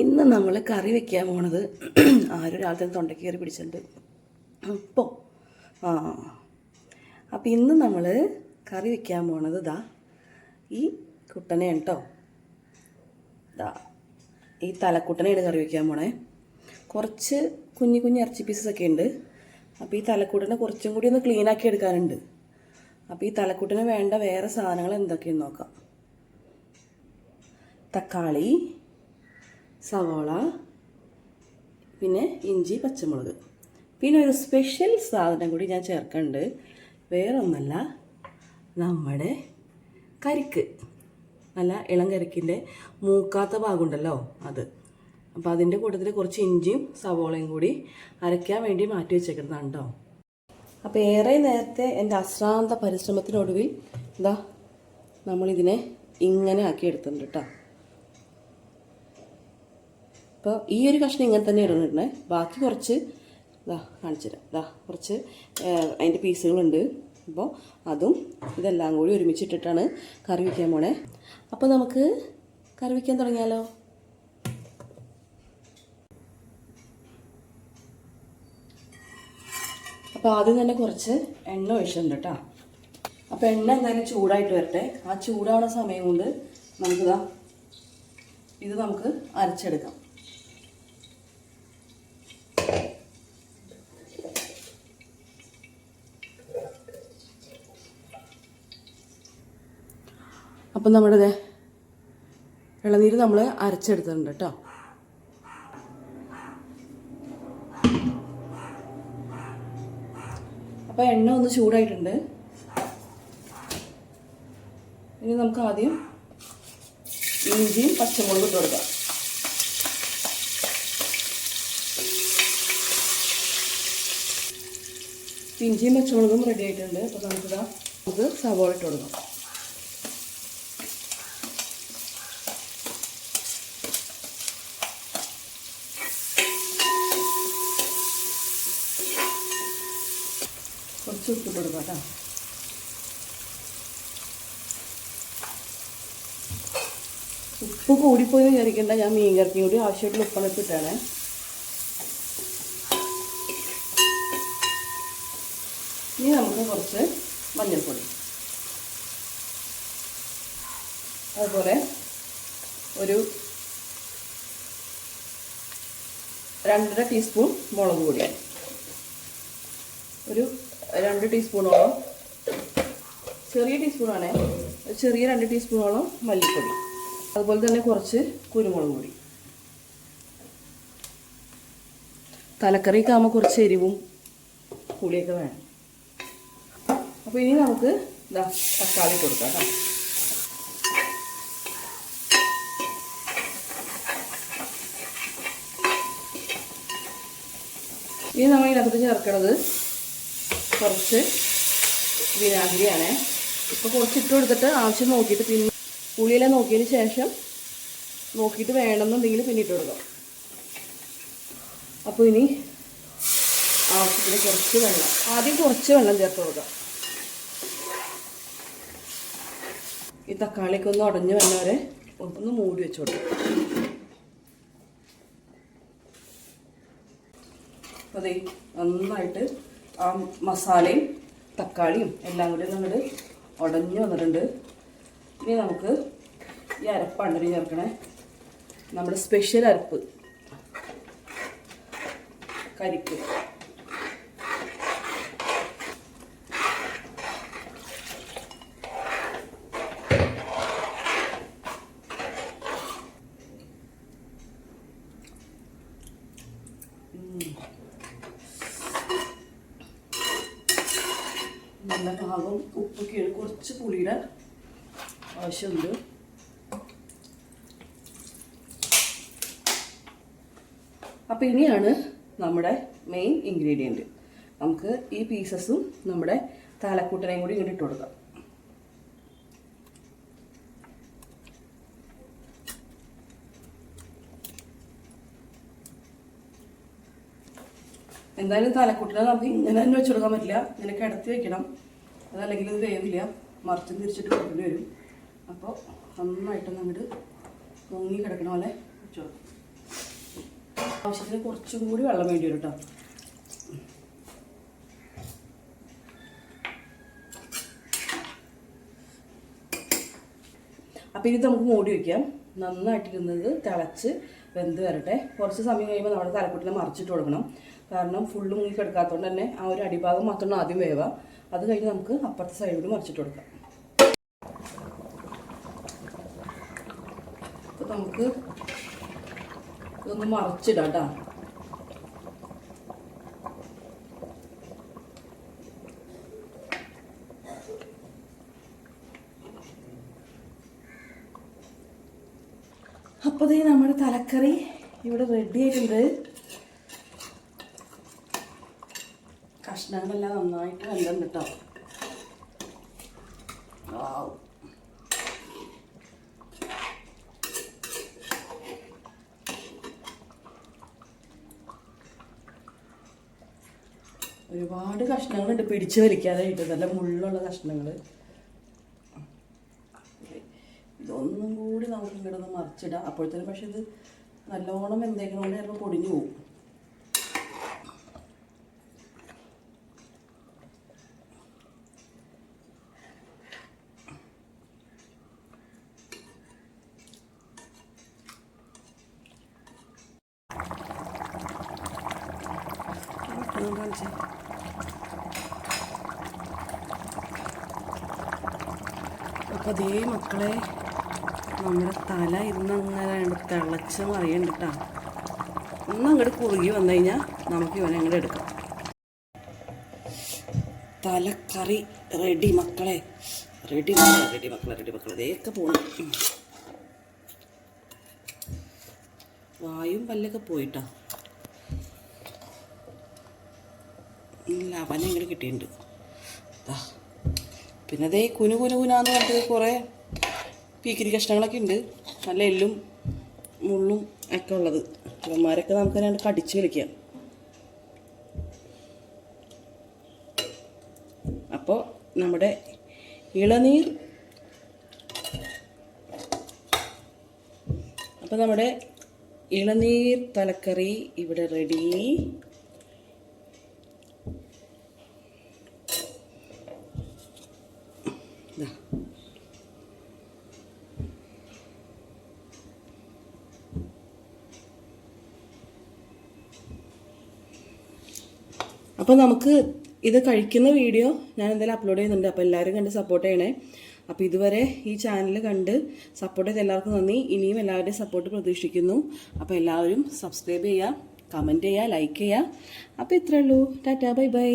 ഇന്ന് നമ്മൾ കറി വെക്കാൻ പോണത് ആരും തന്നെ തൊണ്ടയ്ക്ക് കയറി പിടിച്ചിട്ടുണ്ട്. ഇപ്പോൾ ആ അപ്പം ഇന്ന് നമ്മൾ കറി വെക്കാൻ പോണത് ഇതാ ഈ കുട്ടനെ കേട്ടോ ഇതാ ഈ തലക്കുട്ടനെയാണ് കറി വെക്കാൻ പോണേ. കുറച്ച് കുഞ്ഞു കുഞ്ഞു ഇറച്ചി പീസസ് ഒക്കെ ഉണ്ട്. അപ്പോൾ ഈ തലക്കൂട്ടിനെ കുറച്ചും കൂടി ഒന്ന് ക്ലീൻ ആക്കി എടുക്കാനുണ്ട്. അപ്പോൾ ഈ തലക്കൂട്ടിന് വേണ്ട വേറെ സാധനങ്ങൾ എന്തൊക്കെയെന്ന് നോക്കാം. തക്കാളി സവാള പിന്നെ ഇഞ്ചി പച്ചമുളക്. പിന്നെ ഒരു സ്പെഷ്യൽ സാധനം കൂടി ഞാൻ ചേർക്കുന്നുണ്ട് വേറൊന്നല്ല നമ്മുടെ കരിക്ക്. നല്ല ഇളം കരിക്കിന്റെ മൂക്കാത്ത ഭാഗമുണ്ടല്ലോ അത്. അപ്പോൾ അതിന്റെ കൂട്ടത്തിൽ കുറച്ച് ഇഞ്ചിയും സവോളയും കൂടി അരയ്ക്കാൻ വേണ്ടി മാറ്റി വെച്ചേക്കുന്നതാണ് കേട്ടോ അപ്പോൾ ഏറെ നേരത്തെ എന്റെ അശ്രാന്ത പരിശ്രമത്തിനൊടുവിൽ ഇതാ നമ്മളിതിനെ ഇങ്ങനെ ആക്കി എടുത്തിട്ടുണ്ട് കേട്ടോ അപ്പോൾ ഈ ഒരു കഷ്ണം ഇങ്ങനെ തന്നെ ഇടുന്നിടണേ ബാക്കി കുറച്ച് ഇതാ കാണിച്ചു ഇതാ കുറച്ച് അതിന്റെ പീസുകളുണ്ട്. അപ്പോൾ അതും ഇതെല്ലാം കൂടി ഒരുമിച്ചിട്ടിട്ടാണ് കറി വയ്ക്കാൻ പോണേ. അപ്പോൾ നമുക്ക് കറി വയ്ക്കാൻ തുടങ്ങിയാലോ? അപ്പോൾ ആദ്യം തന്നെ കുറച്ച് എണ്ണ ഒഴിച്ചിട്ടുണ്ട് കേട്ടോ അപ്പോൾ എണ്ണ എന്തായാലും ചൂടായിട്ട് വരട്ടെ. ആ ചൂടാവുന്ന സമയം കൊണ്ട് നമുക്കിതാ ഇത് നമുക്ക് അരച്ചെടുക്കാം. അപ്പം നമ്മുടെ ഇളനീര് നമ്മൾ അരച്ചെടുത്തിട്ടുണ്ട് കേട്ടോ. അപ്പോൾ എണ്ണ ഒന്ന് ചൂടായിട്ടുണ്ട്. ഇനി നമുക്ക് ആദ്യം ഇഞ്ചിയും പച്ചമുളകും ഇട്ട് കൊടുക്കാം. ഇഞ്ചിയും പച്ചമുളകും റെഡി ആയിട്ടുണ്ട്. അപ്പോൾ നമുക്കിതാ നമുക്ക് സവോള ഇട്ട് കൊടുക്കാം. കുറച്ച് ഉപ്പ് കൊടുക്കാം കേട്ടോ. ഉപ്പ് കൂടിപ്പോയി വിചാരിക്കേണ്ട ഞാൻ മീൻ കറിക്കും കൂടി ആവശ്യമായിട്ടുള്ള ഉപ്പാണ് ഇട്ടിട്ടാണ് ഇനി നമുക്ക് കുറച്ച് മഞ്ഞൾപ്പൊടി. അതുപോലെ ഒരു രണ്ടര ടീസ്പൂൺ മുളക് പൊടി. ഒരു രണ്ട് ടീസ്പൂണോളം ചെറിയ ടീസ്പൂണാണേ ചെറിയ രണ്ട് ടീസ്പൂണോളം മല്ലിപ്പൊടി. അതുപോലെ തന്നെ കുറച്ച് കുരുമുളക് പൊടി. തലക്കറിയൊക്കെ ആകുമ്പോൾ കുറച്ച് എരിവും പുളിയൊക്കെ വേണം. അപ്പോൾ ഇനി നമുക്ക് ഇതാ തക്കാളി കൊടുക്കാം കേട്ടോ. ഇനി നമ്മൾ ഇതിനകത്ത് ചേർക്കണത് കുറച്ച് വിനാഗിരിയാണ്. ഇപ്പോൾ കുറച്ച് ഇട്ട് കൊടുത്തിട്ട് ആവശ്യം നോക്കിയിട്ട് പിന്നെ പുളിയെല്ലാം നോക്കിയതിന് ശേഷം നോക്കിയിട്ട് വേണമെന്നുണ്ടെങ്കിൽ പിന്നെ ഇട്ട് കൊടുക്കാം. അപ്പോൾ ഇനി ആവശ്യത്തിന് കുറച്ച് വെള്ളം. ആദ്യം കുറച്ച് വെള്ളം ചേർത്ത് കൊടുക്കാം. ഈ തക്കാളിക്ക് ഒന്ന് ഉടഞ്ഞ് വന്നവരെ ഒന്ന് മൂടി വെച്ച് കൊടുക്കാം. അപ്പോൾ ദേ നന്നായിട്ട് ആ മസാലയും തക്കാളിയും എല്ലാം കൂടി നമ്മൾ ഉടഞ്ഞു വന്നിട്ടുണ്ട്. ഇനി നമുക്ക് ഈ അരപ്പാണ്ടരി ചേർക്കണേ. നമ്മുടെ സ്പെഷ്യൽ അരപ്പ്. കരിക്ക്. നല്ല ഭാഗം ഉപ്പൊക്കെയാണ് കുറച്ച് പുളിയുടെ ആവശ്യമുണ്ട്. അപ്പോൾ ഇനിയാണ് നമ്മുടെ മെയിൻ ഇൻഗ്രീഡിയന്റ് നമുക്ക് ഈ പീസസും നമ്മുടെ തലക്കൂട്ടനെയും കൂടി ഇങ്ങോട്ട് ഇട്ട് കൊടുക്കാം. എന്തായാലും തലക്കൂട്ടിനെ നമുക്ക് ഇങ്ങനെ തന്നെ വെച്ചു കൊടുക്കാൻ പറ്റില്ല. ഇങ്ങനെ കിടത്തി വെക്കണം. അതല്ലെങ്കിൽ ഇത് വേവില്ല. മറിച്ചും തിരിച്ചിട്ട് കൊടുക്കേണ്ടി വരും. അപ്പോൾ നന്നായിട്ടൊന്ന് അങ്ങോട്ട് പൊങ്ങി കിടക്കണ പോലെ വെച്ച് ആവശ്യത്തിന് കുറച്ചും കൂടി വെള്ളം വേണ്ടി വരും കേട്ടോ അപ്പോൾ ഇത് നമുക്ക് മൂടി വയ്ക്കാം നന്നായിട്ടിരുന്നത് തിളച്ച് വെന്ത് വരട്ടെ. കുറച്ച് സമയം കഴിയുമ്പോൾ നമ്മുടെ തലക്കുട്ടിനെ മറിച്ചിട്ട് കൊടുക്കണം. കാരണം ഫുള്ള് മുങ്ങി കിടക്കാത്തതുകൊണ്ട് തന്നെ ആ ഒരു അടിഭാഗം മാത്രമാണ് ആദ്യം വേവാം. അത് കഴിഞ്ഞ് നമുക്ക് അപ്പുറത്തെ സൈഡിൽ മറിച്ചിട്ട് കൊടുക്കാം. അപ്പോൾ നമുക്ക് ഇതൊന്ന് മറിച്ചിടാം കേട്ടോ അപ്പോൾ നമ്മുടെ തലക്കറി ഇവിടെ റെഡി ആയിട്ടുണ്ട്. കഷ്ണങ്ങളെല്ലാം നന്നായിട്ട് വെന്തുണ്ട് കിട്ടാം. ഒരുപാട് കഷ്ണങ്ങളുണ്ട്. പിടിച്ചു വലിക്കാനായിട്ട്. നല്ല മുള്ളുള്ള കഷ്ണങ്ങൾ ഇതൊന്നും കൂടി നമുക്ക് ഇങ്ങോട്ടൊന്ന് മറിച്ചിടാം. അപ്പോഴത്തേനും പക്ഷെ ഇത് നല്ലോണം എന്തെങ്കിലും കൊണ്ട് ചിലപ്പോൾ പൊടിഞ്ഞു പോകും ഒന്ന് കാണിച്ചേ. അതേ മക്കളെ നമ്മുടെ തല ഇന്ന് അങ്ങനെ തിളച്ച് മറിയണ്ട കേട്ടോ ഇന്ന് അങ്ങോട്ട് കുറുകി വന്നു കഴിഞ്ഞാൽ നമുക്ക് ഇവനെ അങ്ങോട്ട് എടുക്കാം. തലക്കറി റെഡി മക്കളെ. റെഡി മക്കളെ റെഡി മക്കളെ റെഡി മക്കളെ. ഇതേക്കെ പോകണം വായും പല്ലൊക്കെ പോയിട്ടാ. ലവന ഇങ്ങനെ കിട്ടിയിട്ടുണ്ട്. പിന്നെ അതേ കുനു കുനു കുനാന്ന് പറഞ്ഞിട്ട് കുറേ പീക്കിരി കഷ്ണങ്ങളൊക്കെ ഉണ്ട്. നല്ല എല്ലും മുള്ളും ഒക്കെ ഉള്ളത്. ഇവന്മാരൊക്കെ നമുക്ക് രണ്ട് കടിച്ച് കളിക്കാം. അപ്പോൾ നമ്മുടെ ഇളനീർ. അപ്പോൾ നമ്മുടെ ഇളനീർ തലക്കറി ഇവിടെ റെഡി. അപ്പോൾ നമുക്ക് ഇത് കഴിക്കുന്ന വീഡിയോ ഞാൻ എന്തായാലും അപ്ലോഡ് ചെയ്യുന്നുണ്ട്. അപ്പോൾ എല്ലാവരും കണ്ട് സപ്പോർട്ട് ചെയ്യണേ. അപ്പോൾ ഇതുവരെ ഈ ചാനൽ കണ്ട് സപ്പോർട്ട് ചെയ്ത് എല്ലാവർക്കും നന്ദി. ഇനിയും എല്ലാവരുടെയും സപ്പോർട്ട് പ്രതീക്ഷിക്കുന്നു. അപ്പോൾ എല്ലാവരും സബ്സ്ക്രൈബ് ചെയ്യുക കമന്റ് ചെയ്യുക ലൈക്ക് ചെയ്യുക. അപ്പോൾ ഇത്രയേ ഉള്ളൂ. Tata bye bye